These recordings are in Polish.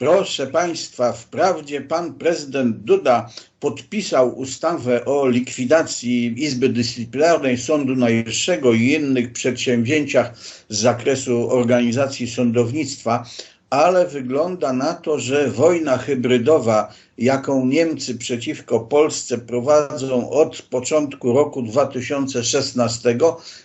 Proszę Państwa, wprawdzie pan prezydent Duda podpisał ustawę o likwidacji Izby Dyscyplinarnej Sądu Najwyższego i innych przedsięwzięciach z zakresu organizacji sądownictwa, ale wygląda na to, że wojna hybrydowa, jaką Niemcy przeciwko Polsce prowadzą od początku roku 2016,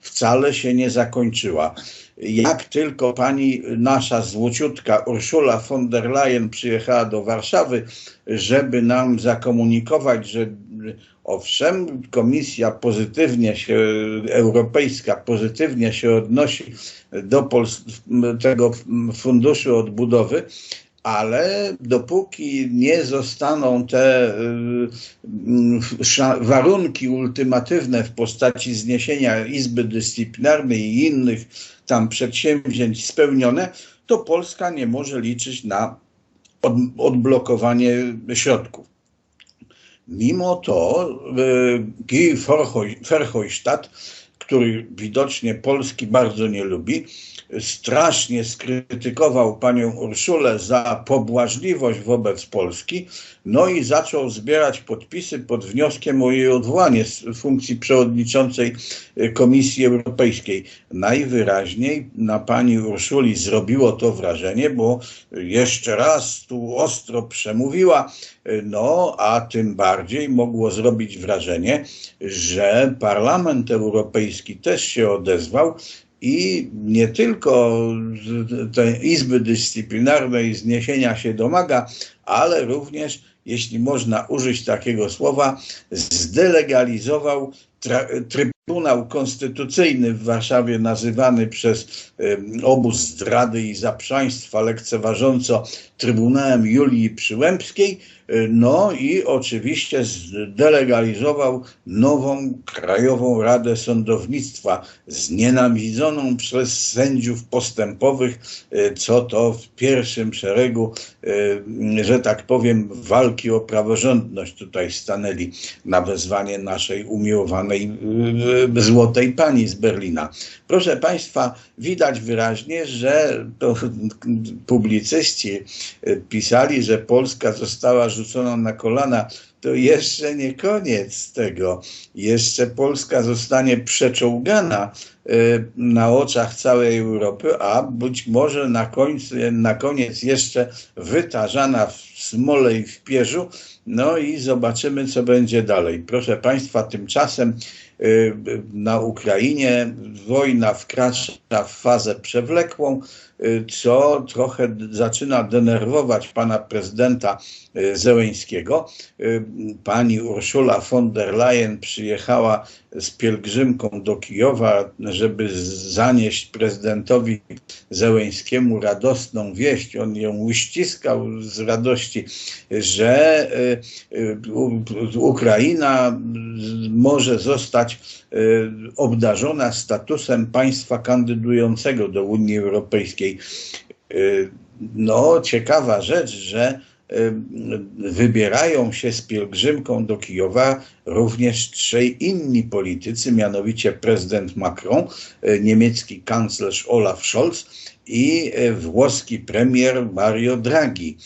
wcale się nie zakończyła. Jak tylko pani nasza złociutka Urszula von der Leyen przyjechała do Warszawy, żeby nam zakomunikować, że owszem, komisja pozytywnie się, europejska pozytywnie się odnosi do tego funduszu odbudowy, ale dopóki nie zostaną te y, warunki ultimatywne w postaci zniesienia Izby Dyscyplinarnej i innych tam przedsięwzięć spełnione, to Polska nie może liczyć na odblokowanie środków. Mimo to y, Guy Verhofstadt, który widocznie Polski bardzo nie lubi, strasznie skrytykował panią Urszulę za pobłażliwość wobec Polski, no i zaczął zbierać podpisy pod wnioskiem o jej odwołanie z funkcji przewodniczącej Komisji Europejskiej. Najwyraźniej na pani Urszuli zrobiło to wrażenie, bo jeszcze raz tu ostro przemówiła, no a tym bardziej mogło zrobić wrażenie, że Parlament Europejski też się odezwał i nie tylko tej Izby Dyscyplinarnej zniesienia się domaga, ale również, jeśli można użyć takiego słowa, zdelegalizował Trybunał Konstytucyjny w Warszawie, nazywany przez obóz zdrady i zaprzaństwa lekceważąco Trybunałem Julii Przyłębskiej, no i oczywiście zdelegalizował nową Krajową Radę Sądownictwa, znienawidzoną przez sędziów postępowych, co to w pierwszym szeregu, że tak powiem, walki o praworządność tutaj stanęli na wezwanie naszej umiłowanej złotej pani z Berlina. Proszę Państwa, widać wyraźnie, że to publicyści pisali, że Polska została rzucona na kolana, to jeszcze nie koniec tego. Jeszcze Polska zostanie przeczołgana e, na oczach całej Europy, a być może na, końcu, na koniec jeszcze wytarzana w smole i w pierzu. No i zobaczymy, co będzie dalej. Proszę Państwa, tymczasem e, na Ukrainie wojna wkracza w fazę przewlekłą. Y, co trochę zaczyna denerwować pana prezydenta y, Zełeńskiego. Y, pani Urszula von der Leyen przyjechała z pielgrzymką do Kijowa, żeby zanieść prezydentowi Zełeńskiemu radosną wieść. On ją uściskał z radości, że Ukraina może zostać obdarzona statusem państwa kandydującego do Unii Europejskiej. Y, no, ciekawa rzecz, że y, wybierają się z pielgrzymką do Kijowa również trzej inni politycy, mianowicie prezydent Macron, y, niemiecki kanclerz Olaf Scholz i włoski premier Mario Draghi.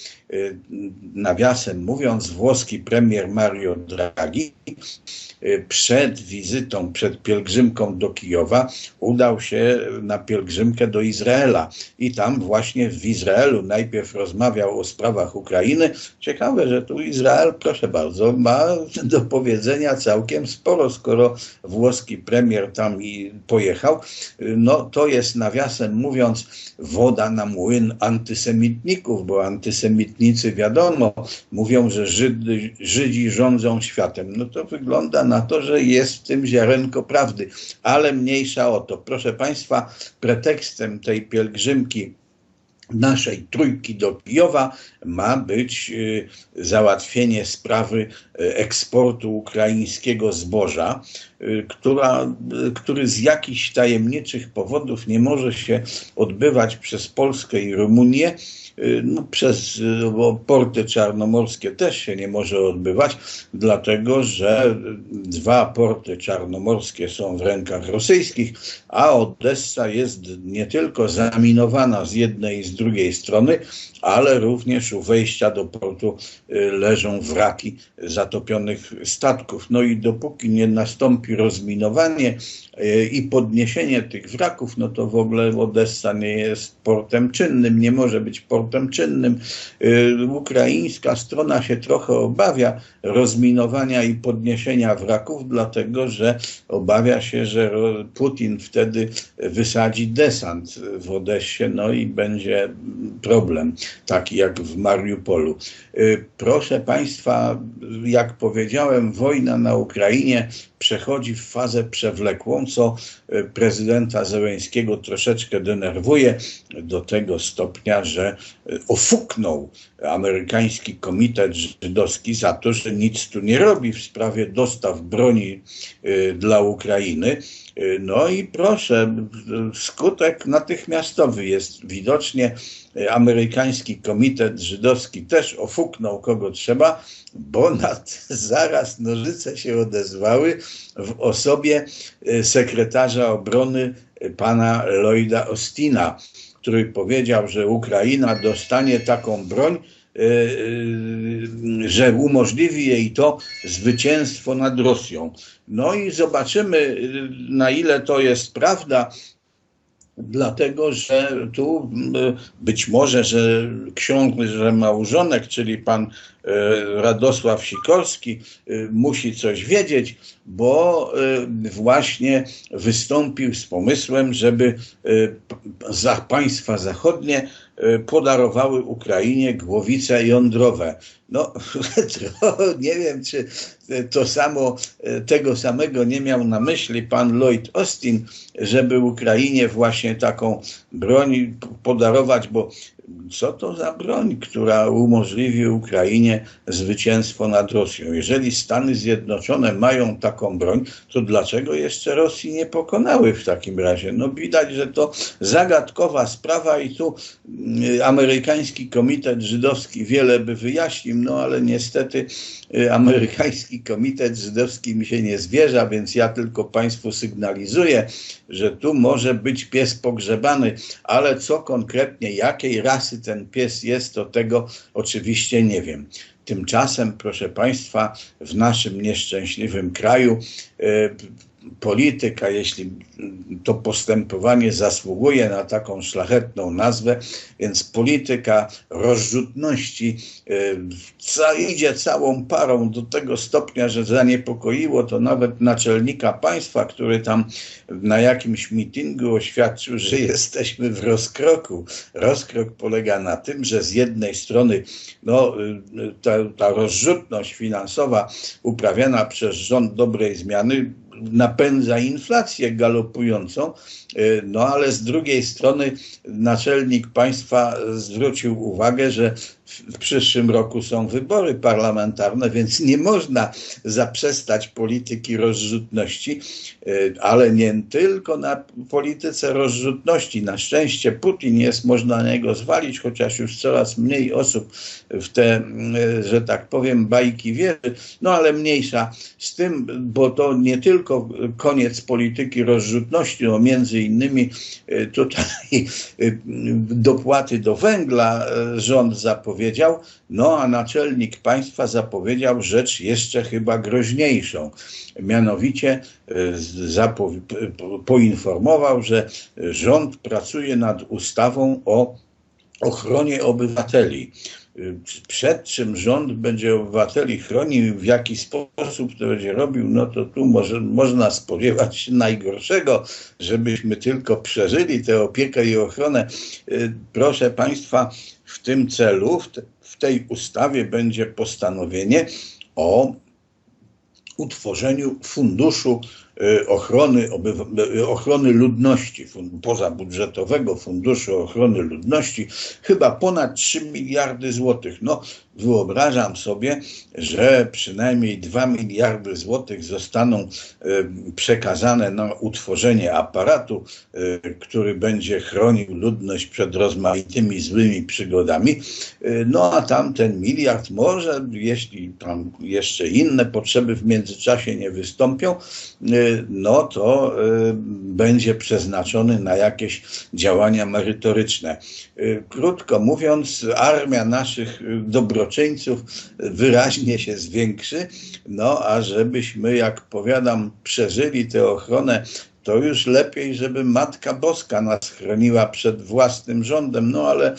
Nawiasem mówiąc, włoski premier Mario Draghi Y, przed wizytą, przed pielgrzymką do Kijowa udał się na pielgrzymkę do Izraela i tam właśnie w Izraelu najpierw rozmawiał o sprawach Ukrainy. Ciekawe, że tu Izrael, proszę bardzo, ma do powiedzenia całkiem sporo, skoro włoski premier tam pojechał. No to jest nawiasem mówiąc woda na młyn antysemitników, bo antysemitnicy wiadomo mówią, że Żydzi, Żydzi rządzą światem. No to wygląda na na to, że jest w tym ziarenko prawdy, ale mniejsza o to. Proszę Państwa, pretekstem tej pielgrzymki naszej trójki do Kijowa ma być y, załatwienie sprawy y, eksportu ukraińskiego zboża, która, który z jakichś tajemniczych powodów nie może się odbywać przez Polskę i Rumunię, Y, no, przez porty czarnomorskie też się nie może odbywać, dlatego że dwa porty czarnomorskie są w rękach rosyjskich, a Odessa jest nie tylko zaminowana z jednej i z drugiej strony, ale również u wejścia do portu leżą wraki zatopionych statków. No i dopóki nie nastąpi rozminowanie i podniesienie tych wraków, no to w ogóle Odessa nie jest portem czynnym, nie może być portem czynnym. Ukraińska strona się trochę obawia rozminowania i podniesienia wraków, dlatego że obawia się, że Putin wtedy wysadzi desant w Odessie, no i będzie problem, taki jak w Mariupolu. Y, proszę Państwa, jak powiedziałem, wojna na Ukrainie przechodzi w fazę przewlekłą, co prezydenta Zełęńskiego troszeczkę denerwuje do tego stopnia, że y, ofuknął amerykański komitet żydowski za to, że nic tu nie robi w sprawie dostaw broni dla Ukrainy. No i proszę, skutek natychmiastowy jest widocznie amerykański komitet żydowski też ofuknął kogo trzeba, bo nad, zaraz nożyce się odezwały w osobie e, sekretarza obrony e, pana Lloyda Ostina, który powiedział, że Ukraina dostanie taką broń, e, że umożliwi jej to zwycięstwo nad Rosją. No i zobaczymy, na ile to jest prawda dlatego że tu być może, że książę, małżonek, czyli pan Radosław Sikorski e, musi coś wiedzieć, bo e, właśnie wystąpił z pomysłem, żeby państwa zachodnie podarowały Ukrainie głowice jądrowe. No, nie wiem, czy to samo, tego samego nie miał na myśli pan Lloyd Austin, żeby Ukrainie właśnie taką broń podarować, bo co to za broń, która umożliwi Ukrainie zwycięstwo nad Rosją? Jeżeli Stany Zjednoczone mają taką broń, to dlaczego jeszcze Rosji nie pokonały w takim razie? No widać, że to zagadkowa sprawa i tu mm, amerykański komitet żydowski wiele by wyjaśnił, no ale niestety amerykański komitet żydowski mi się nie zwierza, więc ja tylko Państwu sygnalizuję, że tu może być pies pogrzebany, ale co konkretnie, jakiej rasy ten pies jest, to tego oczywiście nie wiem. Tymczasem, proszę Państwa, w naszym nieszczęśliwym kraju y, polityka, jeśli to postępowanie zasługuje na taką szlachetną nazwę, więc polityka rozrzutności e, idzie całą parą do tego stopnia, że zaniepokoiło to nawet naczelnika państwa, który tam na jakimś mitingu oświadczył, że jesteśmy w rozkroku. Rozkrok polega na tym, że z jednej strony no, e, ta, ta rozrzutność finansowa uprawiana przez rząd dobrej zmiany napędza inflację galopującą, no ale z drugiej strony naczelnik państwa zwrócił uwagę, że w przyszłym roku są wybory parlamentarne, więc nie można zaprzestać polityki rozrzutności, y, ale nie tylko na polityce rozrzutności. Na szczęście Putin jest, można na niego zwalić, chociaż już coraz mniej osób w te, y, że tak powiem, bajki wierzy, no ale mniejsza z tym, bo to nie tylko koniec polityki rozrzutności, no między innymi y, tutaj dopłaty do węgla rząd zapowiedział, no a naczelnik państwa zapowiedział rzecz jeszcze chyba groźniejszą. Mianowicie e, poinformował, że rząd pracuje nad ustawą o ochronie obywateli przed czym rząd będzie obywateli chronił, w jaki sposób to będzie robił, no to tu może, można spodziewać się najgorszego, żebyśmy tylko przeżyli tę opiekę i ochronę. Y, proszę Państwa, w tym celu, w tej ustawie będzie postanowienie o utworzeniu funduszu ochrony, y, ochrony ludności, pozabudżetowego Funduszu Ochrony Ludności, chyba ponad 3 miliardy złotych. No, wyobrażam sobie, że przynajmniej 2 miliardy złotych zostaną y, przekazane na utworzenie aparatu, który będzie chronił ludność przed rozmaitymi złymi przygodami. No a tamten miliard może, jeśli tam jeszcze inne potrzeby w międzyczasie nie wystąpią, no to będzie przeznaczony na jakieś działania merytoryczne. Krótko mówiąc, armia naszych dobroczyńców wyraźnie się zwiększy, no a żebyśmy, jak powiadam, przeżyli tę ochronę to już lepiej, żeby Matka Boska nas chroniła przed własnym rządem. No ale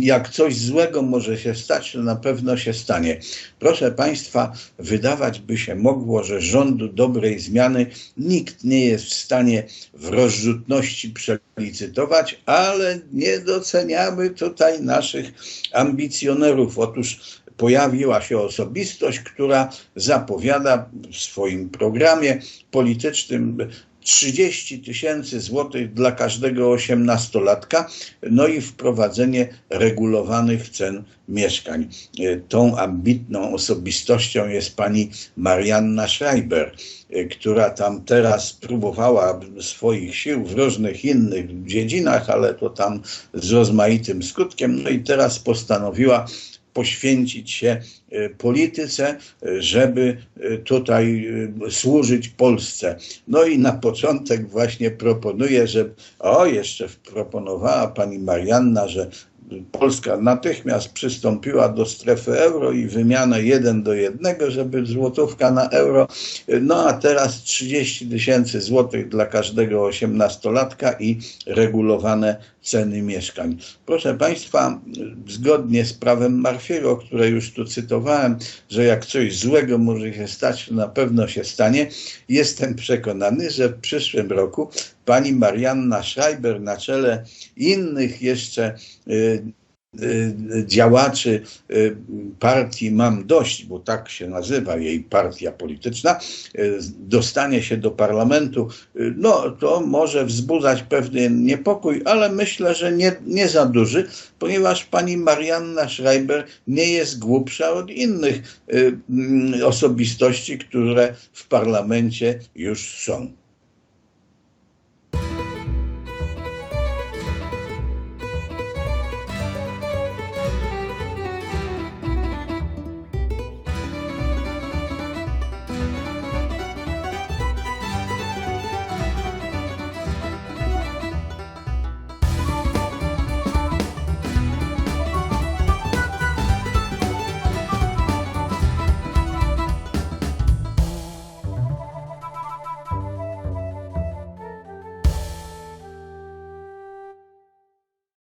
jak coś złego może się stać, to na pewno się stanie. Proszę Państwa, wydawać by się mogło, że rządu dobrej zmiany nikt nie jest w stanie w rozrzutności przelicytować, ale nie doceniamy tutaj naszych ambicjonerów. Otóż pojawiła się osobistość, która zapowiada w swoim programie politycznym 30 tysięcy złotych dla każdego osiemnastolatka, no i wprowadzenie regulowanych cen mieszkań. Tą ambitną osobistością jest pani Marianna Schreiber, która tam teraz próbowała swoich sił w różnych innych dziedzinach, ale to tam z rozmaitym skutkiem, no i teraz postanowiła poświęcić się e, polityce, e, żeby e, tutaj służyć Polsce. No i na początek właśnie proponuję, że o, jeszcze proponowała pani Marianna, że Polska natychmiast przystąpiła do strefy euro i wymianę jeden do jednego, żeby złotówka na euro. No a teraz 30 tysięcy złotych dla każdego osiemnastolatka i regulowane ceny mieszkań. Proszę Państwa, zgodnie z prawem Marfiego, które już tu cytowałem, że jak coś złego może się stać, to na pewno się stanie, jestem przekonany, że w przyszłym roku pani Marianna Schreiber na czele innych jeszcze y, działaczy y, partii Mam Dość, bo tak się nazywa jej partia polityczna, y, dostanie się do parlamentu, no to może wzbudzać pewien niepokój, ale myślę, że nie, nie za duży, ponieważ pani Marianna Schreiber nie jest głupsza od innych osobistości, które w parlamencie już są.